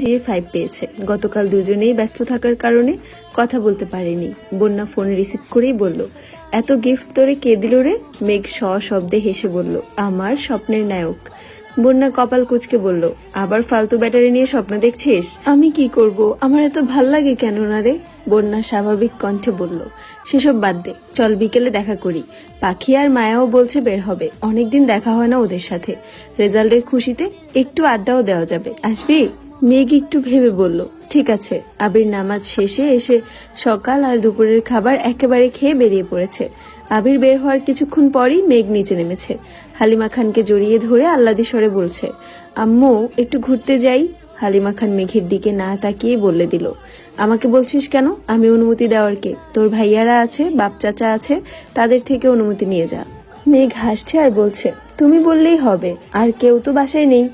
GA five পেয়েছে। গতকাল দুজনেই ব্যস্ত থাকার কারণে কথা বলতে পারেনি। বন্যা ফোন রিসিভ করেই বলল, এত গিফট তোরে কে দিল রে? মেঘ স শব্দে হেসে বলল, আমার স্বপ্নের নায়ক। বন্যা কপাল কুচকে বলল, আবার ফালতু ব্যাটারি নিয়ে স্বপ্ন দেখছিস? আমি কি করব? আমার এত ভালো লাগে কেন না রে? বন্যা স্বাভাবিক কণ্ঠে বলল, সেসব বাদ দে, চল বিকেলে দেখা করি। পাখি আর মায়াও বলছে বের হবে। অনেকদিন দেখা হয় না ওদের সাথে। রেজাল্টের খুশিতে একটু আড্ডাও দেওয়া যাবে। আসবি? মেঘ একটু ভেবে বলল, ঠিক আছে। আবির নামাজ শেষে এসে সকাল আর দুপুরের খাবার একেবারে খেয়ে বেরিয়ে পড়েছে। আবির বের হওয়ার কিছুক্ষণ পরই মেঘ নিচে নেমেছে। হালিমা খানকে জড়িয়ে ধরে আল্লাদি স্বরে বলছে, আম্মু, একটু ঘুরতে যাই? হালিমা খান মেঘের দিকে না তাকিয়ে বলে দিল, আমাকে বলছিস কেন? আমি অনুমতি দেওয়ার কে? তোর ভাইয়ারা আছে বাপ চাচা আছে, তাদের থেকে অনুমতি নিয়ে যা। মেঘ হাসছে আর বলছে, তুমি বললেই হবে, আর কেউ তো বাসায় নেই।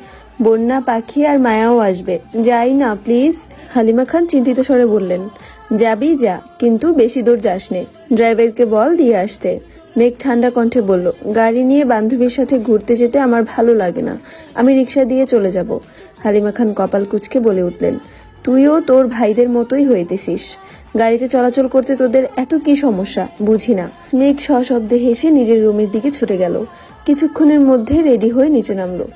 বন্যা, পাখি আর মায়াও আসবে। যাই না প্লিজ হালিমা খান চিন্তিত স্বরে বললেন, যাবি যা, কিন্তু বেশি দূর যাস নে ড্রাইভারকে বল দিয়ে আসতে। মেঘ ঠান্ডা কণ্ঠে বলল, গাড়ি নিয়ে বান্ধবীর সাথে ঘুরতে যেতে আমার ভালো লাগে না। আমি রিক্সা দিয়ে চলে যাব। হালিমা খান কপাল কুচকে বলে উঠলেন, তুইও তোর ভাইদের মতোই হইতেছিস। গাড়িতে চলাচল করতে তোদের এত কি সমস্যা? বুঝি না। মেঘ সশব্দে হেসে নিজের রুমের দিকে ছুটে গেল। কিছুক্ষণের মধ্যে রেডি হয়ে নিচে নামলো।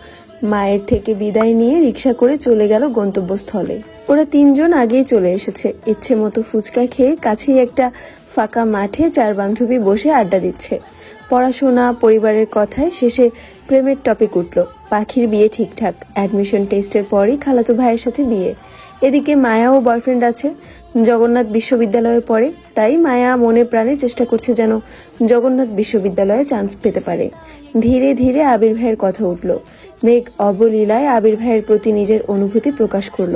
মায়ের থেকে বিদায় নিয়ে রিক্সা করে চলে গেল গন্তব্যস্থলে। ওরা তিনজন আগেই চলে এসেছে। ইচ্ছে মতো ফুচকা খেয়ে কাছেই একটা ফাঁকা মাঠে চার বান্ধবী বসে আড্ডা দিচ্ছে। পড়াশোনা, পরিবারের কথায় শেষে প্রেমের টপিক উঠল। পাখির বিয়ে ঠিকঠাক। অ্যাডমিশন টেস্টের পরই খালাতো ভাইয়ের সাথে বিয়ে। এদিকে মায়া ও বয়ফ্রেন্ড আছে। জগন্নাথ বিশ্ববিদ্যালয়ে পড়ে, তাই মায়া মনে প্রাণে চেষ্টা করছে যেন জগন্নাথ বিশ্ববিদ্যালয়ে চান্স পেতে পারে। ধীরে ধীরে আবির ভাইয়ের কথা উঠল। মেঘ অবলীলায় আবির ভাইয়ের প্রতি নিজের অনুভূতি প্রকাশ করল।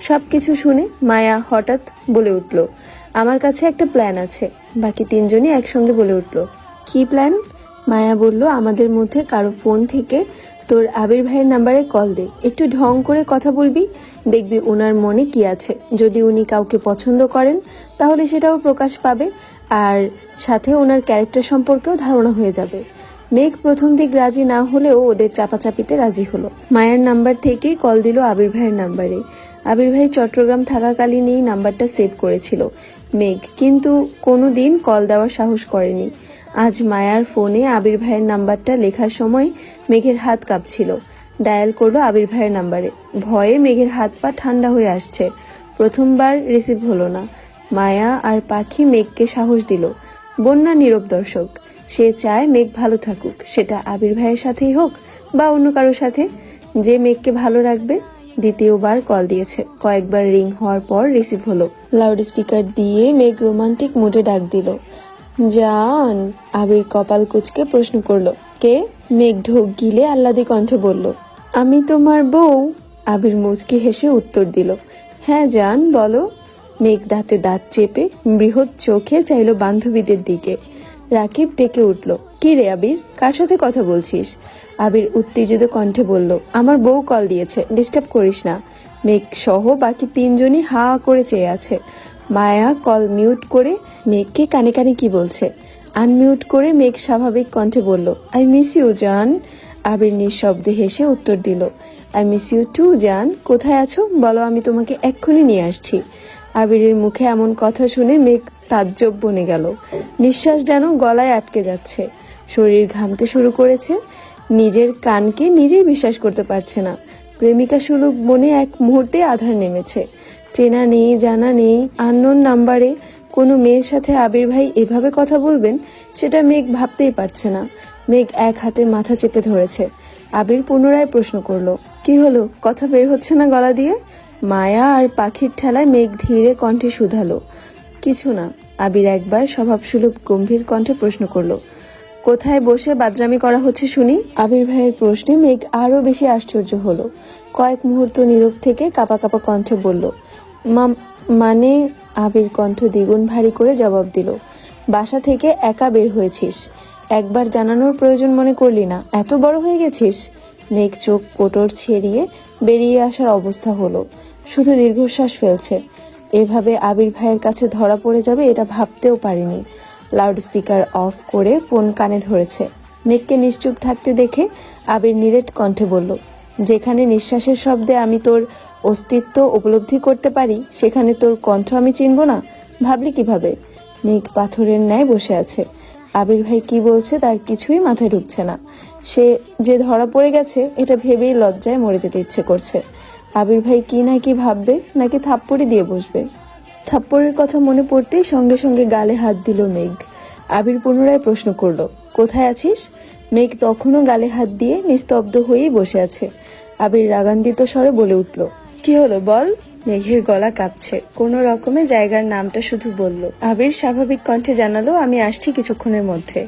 সবকিছু শুনে মায়া হঠাৎ বলে উঠল, আমার কাছে একটা প্ল্যান আছে। বাকি তিনজনই একসঙ্গে বলে উঠল, কি প্ল্যান মায়া বলল, আমাদের মধ্যে কারও ফোন থেকে তোর আবির ভাইয়ের নাম্বারে কল দে। একটু ঢং করে কথা বলবি, দেখবি ওনার মনে কি আছে। যদি উনি কাউকে পছন্দ করেন, তাহলে সেটাও প্রকাশ পাবে, আর সাথে ওনার ক্যারেক্টার সম্পর্কেও ধারণা হয়ে যাবে। মেঘ প্রথম দিক রাজি না হলেও ওদের চাপাচাপিতে রাজি হলো। মায়ের নাম্বার থেকেই কল দিল আবির ভাইয়ের নাম্বারে। আবির ভাই চট্টগ্রাম থাকাকালীনই নাম্বারটা সেভ করেছিল মেঘ, কিন্তু কোনো দিন কল দেওয়ার সাহস করেনি। আজ মায়ার ফোনে আবির ভাইয়ের নাম্বারটা লেখার সময় মেঘের হাত কাঁপছিল। ডায়াল করল আবির ভাইয়ের নাম্বারে। ভয়ে মেঘের হাত পা ঠান্ডা হয়ে আসছে। প্রথমবার রিসিভ হলো না। মায়া আর পাখি মেঘকে সাহস দিল। বন্যা নীরব দর্শক। সে চায় মেঘ ভালো থাকুক। সেটা আবির ভাইয়ের সাথেই হোক বা অন্য কারোর সাথে। যে মেঘকে ভালো রাখবে, দ্বিতীয়বার কল দিয়েছে। কয়েকবার রিং হওয়ার পর রিসিভ হলো। লাউড স্পিকার দিয়ে মেঘ রোমান্টিক মুডে ডাক দিল। জান, আবির কপাল কুচকে প্রশ্ন করল, কে? মেঘ ঢোক গিলে আহ্লাদি কণ্ঠে বলল, আমি তোমার বউ। আবির মুচকি হেসে উত্তর দিল হ্যাঁ জান, বলো। মেঘ দাঁতে দাঁত চেপে বৃহৎ চোখে চাইলো বান্ধবীদের দিকে। রাকিব ডেকে উঠল, কি রে আবির, কার সাথে কথা বলছিস? আবির উত্তেজিত কণ্ঠে বলল, আমার বউ কল দিয়েছে, ডিস্টার্ব করিস না। মেঘ সহ বাকি তিনজনই হা করে চেয়ে আছে। মায়া কল মিউট করে মেঘকে কানে কানে কি বলছে? আনমিউট করে মেঘ স্বাভাবিক কণ্ঠে বলল আই মিস ইউ জান আবির নিঃশব্দে হেসে উত্তর দিল আই মিস ইউ টু জান কোথায় আছো? বলো, আমি তোমাকে এক্ষুনি নিয়ে আসছি। আবিরের মুখে এমন কথা শুনে মেঘ তাজ্জব বনে গেল, নিঃশ্বাস যেন গলায় আটকে যাচ্ছে। শরীর ঘামতে শুরু করেছে, নিজের কানকে নিজেই বিশ্বাস করতে পারছে না। প্রেমিকা সুলভ মনে এক মুহূর্তে আধার নেমেছে চেনা নেই, জানা নেই আননোন নাম্বারে কোনো মেয়ের সাথে আবির ভাই এভাবে কথা বলবেন সেটা মেঘ ভাবতেই পারছে না। মেঘ এক হাতে মাথা চেপে ধরেছে। আবির পুনরায় প্রশ্ন করল, কি হলো? কথা বের হচ্ছে না গলা দিয়ে? মায়া আর পাখির ঠেলায় মেঘ ধীরে কণ্ঠে শুধালো। কিছু না। আবির একবার স্বভাবসুলভ গম্ভীর কণ্ঠে প্রশ্ন করল, কোথায় বসে বাদরামি করা হচ্ছে শুনি? আবির ভাইয়ের প্রশ্নে মেঘ আরও বেশি আশ্চর্য হলো। কয়েক মুহূর্ত নীরব থেকে কাপা কাপা কণ্ঠে বলল "মাম- মানে আবির কণ্ঠ দ্বিগুণ ভারী করে জবাব দিল, বাসা থেকে একা বের হয়েছিস। একবার জানানোর প্রয়োজন মনে করলি না। এত বড় হয়ে গেছিস? মেঘ চোখ কোটর ছেড়িয়ে বেরিয়ে আসার অবস্থা হলো। শুধু দীর্ঘশ্বাস ফেলছে। এভাবে আবির ভাইয়ের কাছে ধরা পড়ে যাবে এটা ভাবতেও পারিনি। লাউড স্পিকার অফ করে ফোন কানে ধরেছে। মেঘকে নিশ্চুপ থাকতে দেখে আবির নিরেট কণ্ঠে বলল যেখানে নিঃশ্বাসের শব্দে আমি তোর অস্তিত্ব উপলব্ধি করতে পারি, সেখানে তোর কণ্ঠ আমি চিনব না। ভাবলি কীভাবে? মেঘ পাথরের ন্যায় বসে আছে। আবির ভাই কি বলছে তার কিছুই মাথায় ঢুকছে না। সে যে ধরা পড়ে গেছে, এটা ভেবেই লজ্জায় মরে যেতে ইচ্ছে করছে। আবির ভাই কি না কি ভাববে, নাকি থাপ্পড়ি দিয়ে বসবে? থাপ্পড়ের কথা মনে পড়তেই সঙ্গে সঙ্গে গালে হাত দিল মেঘ। আবির পুনরায় প্রশ্ন করল কোথায় আছিস? মেঘ তখনও গালে হাত দিয়ে নিস্তব্ধ হয়েই বসে আছে। আবির রাগান্বিত স্বরে বলে উঠল, কি হলো বল? মেঘের গলা কাঁপছে। কোনো রকমে জায়গার নামটা শুধু বলল। আবির স্বাভাবিক কণ্ঠে জানালো, আমি আসছি কিছুক্ষণের মধ্যে।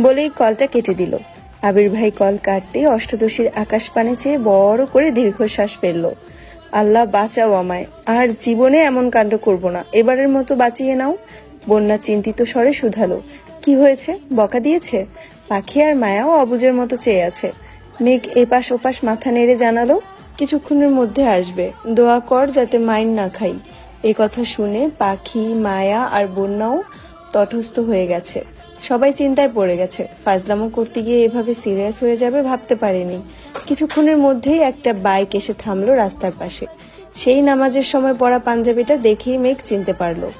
বলেই কলটা কেটে দিল। আবির ভাই কল কাটতে অষ্টদশীর আকাশ পানে চেয়ে বড় করে দীর্ঘশ্বাস ফেলল। আল্লাহ, বাঁচাও আমায়। আর জীবনে এমন কাণ্ড করব না। এবারের মতো বাঁচিয়ে নাও। বন্যা চিন্তিত স্বরে শুধালো। কি হয়েছে? বকা দিয়েছে? পাখি আর মায়াও অবুজের মতো চেয়ে আছে। মেঘ এপাশ ওপাশ মাথা নেড়ে জানালো, কিছুক্ষণের মধ্যে আসবে। দোয়া কর যাতে মাইন না খাই। এ কথা শুনে পাখি, মায়া আর বন্যাও তটস্থ হয়ে গেছে। সবাই চিন্তায় পড়ে গেছে। ফাজলামো করতে গিয়ে এভাবে সিরিয়াস হয়ে যাবে ভাবতে পারেনি। কিছুক্ষণের মধ্যেই একটা বাইক এসে থামলো রাস্তার পাশে। সেই নামাজের সময় পরা পাঞ্জাবিটা দেখেই মেঘ চিনতে পারল।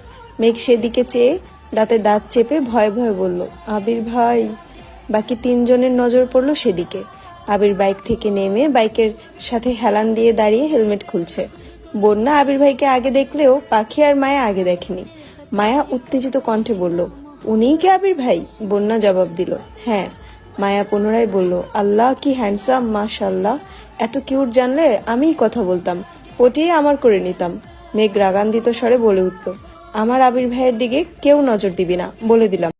মেঘ সেদিকে চেয়ে দাঁতে দাঁত চেপে ভয়ে ভয়ে বলল, আবির ভাই। বাকি তিনজনের নজর পড়ল সেদিকে। আবির বাইক থেকে নেমে বাইকের সাথে হেলান দিয়ে দাঁড়িয়ে হেলমেট খুলছে। বন্যা আবির ভাইকে আগে দেখলেও পাখি আর মায়া আগে দেখেনি। মায়া উত্তেজিত কণ্ঠে বলল, উনিই কি আবির ভাই? বন্যা জবাব দিল হ্যাঁ। মায়া পুনরায় বলল, আল্লাহ কি হ্যান্ডসাম মাশাল্লাহ এত কিউট জানলে আমিই কথা বলতাম পটিয়ে আমার করে নিতাম। মেঘ রাগান্বিত স্বরে বলে উঠল আমার আবির ভাইয়ের দিকে কেউ নজর দিবি না বলে দিলাম।